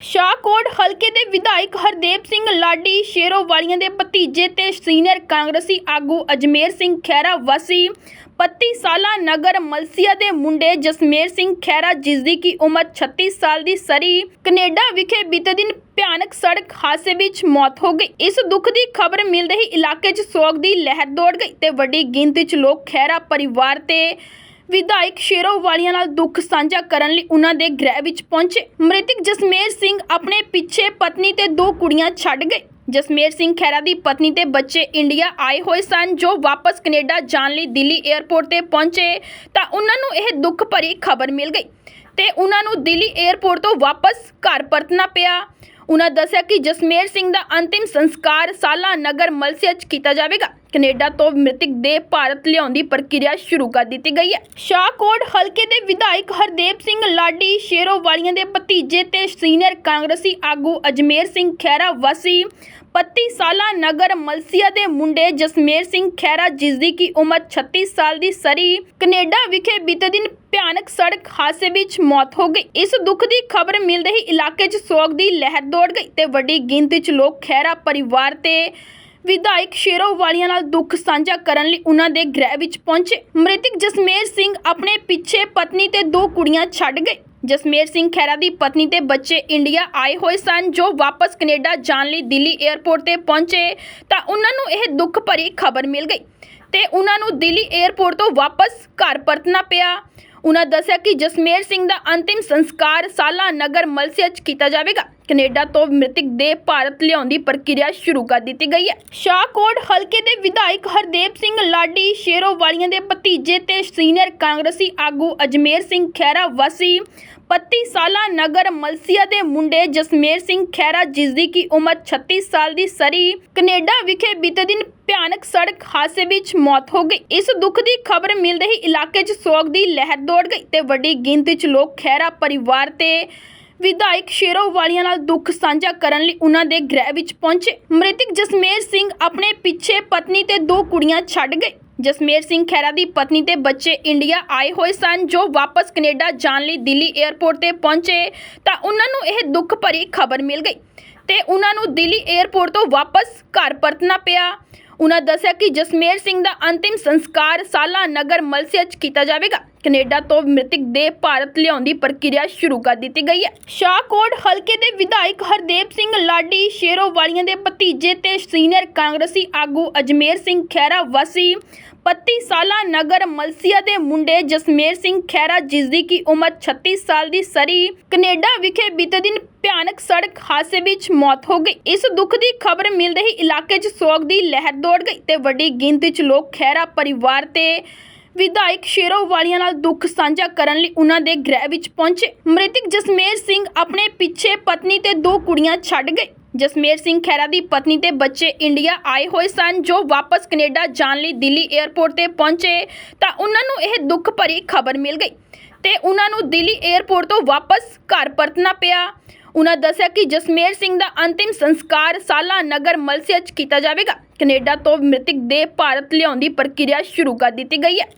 ਸ਼ਾਹਕੋਟ ਹਲਕੇ ਦੇ ਵਿਧਾਇਕ ਹਰਦੇਵ ਸਿੰਘ ਲਾਡੀ ਸ਼ੇਰੋਵਾਲੀਆਂ ਦੇ ਭਤੀਜੇ ਤੇ ਸੀਨੀਅਰ ਕਾਂਗਰਸੀ ਆਗੂ ਅਜਮੇਰ ਸਿੰਘ ਖਹਿਰਾ ਵਾਸੀ 25 ਸਾਲਾ ਨਗਰ ਮਲਸੀਆ ਦੇ ਮੁੰਡੇ ਜਸਮੇਰ ਸਿੰਘ ਖਹਿਰਾ ਜਿਸ ਦੀ ਕੀ ਉਮਰ 36 ਸਾਲ ਦੀ ਸਰੀ, ਕੈਨੇਡਾ ਵਿਖੇ ਬੀਤੇ ਦਿਨ ਭਿਆਨਕ ਸੜਕ ਹਾਦਸੇ ਵਿੱਚ ਮੌਤ ਹੋ ਗਈ। ਇਸ ਦੁੱਖ ਦੀ ਖਬਰ ਮਿਲਦੇ ਹੀ ਇਲਾਕੇ 'ਚ ਸੋਗ ਦੀ ਲਹਿਰ ਦੌੜ ਗਈ ਤੇ ਵੱਡੀ ਗਿਣਤੀ 'ਚ ਲੋਕ ਖਹਿਰਾ ਪਰਿਵਾਰ ਤੇ ਵਿਧਾਇਕ ਸ਼ੇਰੋ ਵਾਲੀਆਂ ਨਾਲ ਦੁੱਖ ਸਾਂਝਾ ਕਰਨ ਲਈ ਉਹਨਾਂ ਦੇ ਗ੍ਰਹਿ ਵਿੱਚ ਪਹੁੰਚੇ। ਮ੍ਰਿਤਕ ਜਸਮੇਰ ਸਿੰਘ ਆਪਣੇ ਪਿੱਛੇ ਪਤਨੀ ਤੇ ਦੋ ਕੁੜੀਆਂ ਛੱਡ ਗਏ। ਜਸਮੇਰ ਸਿੰਘ ਖਹਿਰਾ ਦੀ ਪਤਨੀ ਤੇ ਬੱਚੇ ਇੰਡੀਆ ਆਏ ਹੋਏ ਸਨ, ਜੋ ਵਾਪਸ ਕੈਨੇਡਾ ਜਾਣ ਲਈ ਦਿੱਲੀ 에ਅਰਪੋਰਟ ਤੇ ਪਹੁੰਚੇ। ਤਾਂ ਉਹਨਾਂ ਨੂੰ ਇਹ ਦੁੱਖ ਭਰੀ ਖਬਰ ਮਿਲ ਗਈ ਤੇ ਉਹਨਾਂ ਨੂੰ ਦਿੱਲੀ 에ਅਰਪੋਰਟ ਤੋਂ ਵਾਪਸ ਘਰ ਪਰਤਣਾ ਪਿਆ। ਉਹਨਾਂ ਦੱਸਿਆ ਕਿ ਜਸਮੇਰ ਸਿੰਘ ਦਾ ਅੰਤਿਮ ਸੰਸਕਾਰ ਸਾਲਾ ਨਗਰ ਮਲਸੀਆ 'ਚ ਕੀਤਾ ਜਾਵੇਗਾ। ਕੈਨੇਡਾ ਤੋਂ ਮ੍ਰਿਤਕ ਦੇ ਭਾਰਤ ਲਿਆਉਣ ਦੀ ਪ੍ਰਕਿਰਿਆ ਸ਼ੁਰੂ ਕਰ ਦਿੱਤੀ ਗਈ ਹੈ। ਸ਼ਾਹਕੋਟ ਹਲਕੇ ਦੇ ਵਿਧਾਇਕ ਹਰਦੇਵ ਸਿੰਘ ਲਾਡੀ ਸ਼ੇਰੋਵਾਲੀਆਂ ਦੇ ਭਤੀਜੇ ਤੇ ਸੀਨੀਅਰ ਕਾਂਗਰਸੀ ਆਗੂ ਅਜਮੇਰ ਸਿੰਘ ਖਹਿਰਾ, ਵਾਸੀ 25 ਸਾਲਾ, ਨਗਰ ਮਲਸੀਆ ਦੇ ਮੁੰਡੇ ਜਸਮੇਰ ਸਿੰਘ ਖਹਿਰਾ ਜਿਸ ਦੀ ਕੀ ਉਮਰ 36 ਸਾਲ ਦੀ ਸਰੀ, ਕੈਨੇਡਾ ਵਿਖੇ ਬੀਤੇ ਦਿਨ ਭਿਆਨਕ ਸੜਕ ਹਾਦਸੇ ਵਿੱਚ ਮੌਤ ਹੋ ਗਈ। ਇਸ ਦੁੱਖ ਦੀ ਖਬਰ ਮਿਲਦੇ ਹੀ ਇਲਾਕੇ 'ਚ ਸੋਗ ਦੀ ਲਹਿਰ ਦੌੜ ਗਈ ਤੇ ਵੱਡੀ ਗਿਣਤੀ 'ਚ ਲੋਕ ਖਹਿਰਾ ਪਰਿਵਾਰ ਤੇ ਵਿਧਾਇਕ ਸ਼ੇਰੋਵਾਲੀਆਂ ਨਾਲ ਦੁੱਖ ਸਾਂਝਾ ਕਰਨ ਲਈ ਉਹਨਾਂ ਦੇ ਗ੍ਰਹਿ ਵਿੱਚ ਪਹੁੰਚੇ। ਮ੍ਰਿਤਕ ਜਸਮੇਰ ਸਿੰਘ ਆਪਣੇ ਪਿੱਛੇ ਪਤਨੀ ਤੇ ਦੋ ਕੁੜੀਆਂ ਛੱਡ ਗਏ। ਜਸਮੇਰ ਸਿੰਘ ਖਹਿਰਾ ਦੀ ਪਤਨੀ ਤੇ ਬੱਚੇ ਇੰਡੀਆ ਆਏ ਹੋਏ ਸਨ, ਜੋ ਵਾਪਸ ਕੈਨੇਡਾ ਜਾਣ ਲਈ ਦਿੱਲੀ 에ਅਰਪੋਰਟ ਤੇ ਪਹੁੰਚੇ, ਤਾਂ ਉਹਨਾਂ ਨੂੰ ਇਹ ਦੁੱਖ ਭਰੀ ਖਬਰ ਮਿਲ ਗਈ ਤੇ ਉਹਨਾਂ ਨੂੰ ਦਿੱਲੀ 에ਅਰਪੋਰਟ ਤੋਂ ਵਾਪਸ ਘਰ ਪਰਤਣਾ ਪਿਆ। ਉਹਨਾਂ ਦੱਸਿਆ ਕਿ ਜਸਮੇਰ ਸਿੰਘ ਦਾ ਅੰਤਿਮ ਸੰਸਕਾਰ ਸਾਲਾ ਨਗਰ ਮਲਸੀਆ 'ਚ ਕੀਤਾ ਜਾਵੇਗਾ। ਕੈਨੇਡਾ ਤੋਂ ਮ੍ਰਿਤਕ ਦੇ ਭਾਰਤ ਲਿਆਉਣ ਦੀ ਪ੍ਰਕਿਰਿਆ ਸ਼ੁਰੂ ਕਰ ਦਿੱਤੀ ਗਈ ਹੈ। ਸ਼ਾਹਕੋਟ ਹਲਕੇ ਦੇ ਵਿਧਾਇਕ ਹਰਦੇਵ ਸਿੰਘ ਲਾਡੀ, ਸ਼ੇਰੋਵਾਲੀਆਂ ਦੇ ਭਤੀਜੇ ਤੇ ਸੀਨੀਅਰ ਕਾਂਗਰਸੀ ਆਗੂ ਅਜਮੇਰ ਸਿੰਘ ਖਹਿਰਾ ਵਾਸੀ 25 ਸਾਲਾ ਨਗਰ ਮਲਸੀਆ ਦੇ ਮੁੰਡੇ ਜਸਮੇਰ ਸਿੰਘ ਖਹਿਰਾ ਜਿਸ ਦੀ ਕੀ ਉਮਰ 36 ਸਾਲ ਦੀ ਸਰੀ, ਕੈਨੇਡਾ ਵਿਖੇ ਬੀਤੇ ਦਿਨ ਭਿਆਨਕ ਸੜਕ ਹਾਦਸੇ ਵਿੱਚ ਮੌਤ ਹੋ ਗਈ। ਇਸ ਦੁੱਖ ਦੀ ਖਬਰ ਮਿਲਦੇ ਹੀ ਇਲਾਕੇ 'ਚ ਸੋਗ ਦੀ ਲਹਿਰ ਦੌੜ ਗਈ ਤੇ ਵੱਡੀ ਗਿਣਤੀ 'ਚ ਲੋਕ ਖਹਿਰਾ ਪਰਿਵਾਰ ਤੇ ਵਿਧਾਇਕ ਸ਼ੇਰੋ ਵਾਲੀਆਂ ਨਾਲ ਦੁੱਖ ਸਾਂਝਾ ਕਰਨ ਲਈ ਉਹਨਾਂ ਦੇ ਗ੍ਰਹਿ ਵਿੱਚ ਪਹੁੰਚੇ। ਮ੍ਰਿਤਕ ਜਸਮੇਰ ਸਿੰਘ ਆਪਣੇ ਪਿੱਛੇ ਪਤਨੀ ਤੇ ਦੋ ਕੁੜੀਆਂ ਛੱਡ ਗਏ। ਜਸਮੇਰ ਸਿੰਘ ਖਹਿਰਾ ਦੀ ਪਤਨੀ ਤੇ ਬੱਚੇ ਇੰਡੀਆ ਆਏ ਹੋਏ ਸਨ, ਜੋ ਵਾਪਸ ਕੈਨੇਡਾ ਜਾਣ ਲਈ ਦਿੱਲੀ 에ਅਰਪੋਰਟ ਤੇ ਪਹੁੰਚੇ, ਤਾਂ ਉਹਨਾਂ ਨੂੰ ਇਹ ਦੁੱਖ ਭਰੀ ਖਬਰ ਮਿਲ ਗਈ ਤੇ ਉਹਨਾਂ ਨੂੰ ਦਿੱਲੀ 에ਅਰਪੋਰਟ ਤੋਂ ਵਾਪਸ ਘਰ ਪਰਤਣਾ ਪਿਆ। ਉਹਨਾਂ ਦੱਸਿਆ ਕਿ ਜਸਮੇਰ ਸਿੰਘ ਦਾ ਅੰਤਿਮ ਸੰਸਕਾਰ ਸਾਲਾ ਨਗਰ ਮਲਸੇ 'ਚ ਕੀਤਾ ਜਾਵੇਗਾ। ਕੈਨੇਡਾ ਤੋਂ ਮ੍ਰਿਤਕ ਦੇ ਭਾਰਤ ਲਿਆਉਣ ਦੀ ਪ੍ਰਕਿਰਿਆ ਸ਼ੁਰੂ ਕਰ ਦਿੱਤੀ ਗਈ ਹੈ। ਸ਼ਾਹਕੋਟ ਹਲਕੇ ਦੇ ਵਿਧਾਇਕ ਹਰਦੇਵ ਸਿੰਘ ਲਾਡੀ ਸ਼ੇਰੋਵਾਲੀਆਂ ਦੇ ਭਤੀਜੇ ਤੇ ਸੀਨੀਅਰ ਕਾਂਗਰਸੀ ਆਗੂ ਅਜਮੇਰ ਸਿੰਘ ਖਹਿਰਾ ਵਾਸੀ 25 ਸਾਲਾ ਨਗਰ ਮਲਸੀਆ ਦੇ ਮੁੰਡੇ ਜਸਮੇਰ ਸਿੰਘ ਖਹਿਰਾ ਜਿਸ ਦੀ ਕੀ ਉਮਰ 36 ਸਾਲ ਦੀ ਸਰੀ, ਕੈਨੇਡਾ ਵਿਖੇ ਬੀਤੇ ਦਿਨ ਭਿਆਨਕ ਸੜਕ ਹਾਦਸੇ ਵਿੱਚ ਮੌਤ ਹੋ ਗਈ। ਇਸ ਦੁੱਖ ਦੀ ਖਬਰ ਮਿਲਦੇ ਹੀ ਇਲਾਕੇ 'ਚ ਸੋਗ ਦੀ ਲਹਿਰ ਦੌੜ ਗਈ ਤੇ ਵੱਡੀ ਗਿਣਤੀ 'ਚ ਲੋਕ ਖਹਿਰਾ ਪਰਿਵਾਰ ਤੇ ਵਿਧਾਇਕ ਸ਼ੇਰੋ ਵਾਲੀਆਂ ਨਾਲ ਦੁੱਖ ਸਾਂਝਾ ਕਰਨ ਲਈ ਉਹਨਾਂ ਦੇ ਗ੍ਰਹਿ ਵਿੱਚ ਪਹੁੰਚੇ। ਮ੍ਰਿਤਕ ਜਸਮੇਰ ਸਿੰਘ ਆਪਣੇ ਪਿੱਛੇ ਪਤਨੀ ਤੇ ਦੋ ਕੁੜੀਆਂ ਛੱਡ ਗਏ। ਜਸਮੇਰ ਸਿੰਘ ਖਹਿਰਾ ਦੀ ਪਤਨੀ ਤੇ ਬੱਚੇ ਇੰਡੀਆ ਆਏ ਹੋਏ ਸਨ, ਜੋ ਵਾਪਸ ਕੈਨੇਡਾ ਜਾਣ ਲਈ ਦਿੱਲੀ 에ਅਰਪੋਰਟ ਤੇ ਪਹੁੰਚੇ, ਤਾਂ ਉਹਨਾਂ ਨੂੰ ਇਹ ਦੁੱਖ ਭਰੀ ਖਬਰ ਮਿਲ ਗਈ ਤੇ ਉਹਨਾਂ ਨੂੰ ਦਿੱਲੀ 에ਅਰਪੋਰਟ ਤੋਂ ਵਾਪਸ ਘਰ ਪਰਤਣਾ ਪਿਆ। ਉਹਨਾਂ ਦੱਸਿਆ ਕਿ ਜਸਮੇਰ ਸਿੰਘ ਦਾ ਅੰਤਿਮ ਸੰਸਕਾਰ ਸਾਲਾ ਨਗਰ ਮਲਸੀਆ 'ਚ ਕੀਤਾ ਜਾਵੇਗਾ। ਕੈਨੇਡਾ ਤੋਂ ਮ੍ਰਿਤਕ ਦੇ ਭਾਰਤ ਲਿਆਉਣ ਦੀ ਪ੍ਰਕਿਰਿਆ ਸ਼ੁਰੂ ਕਰ ਦਿੱਤੀ ਗਈ ਹੈ।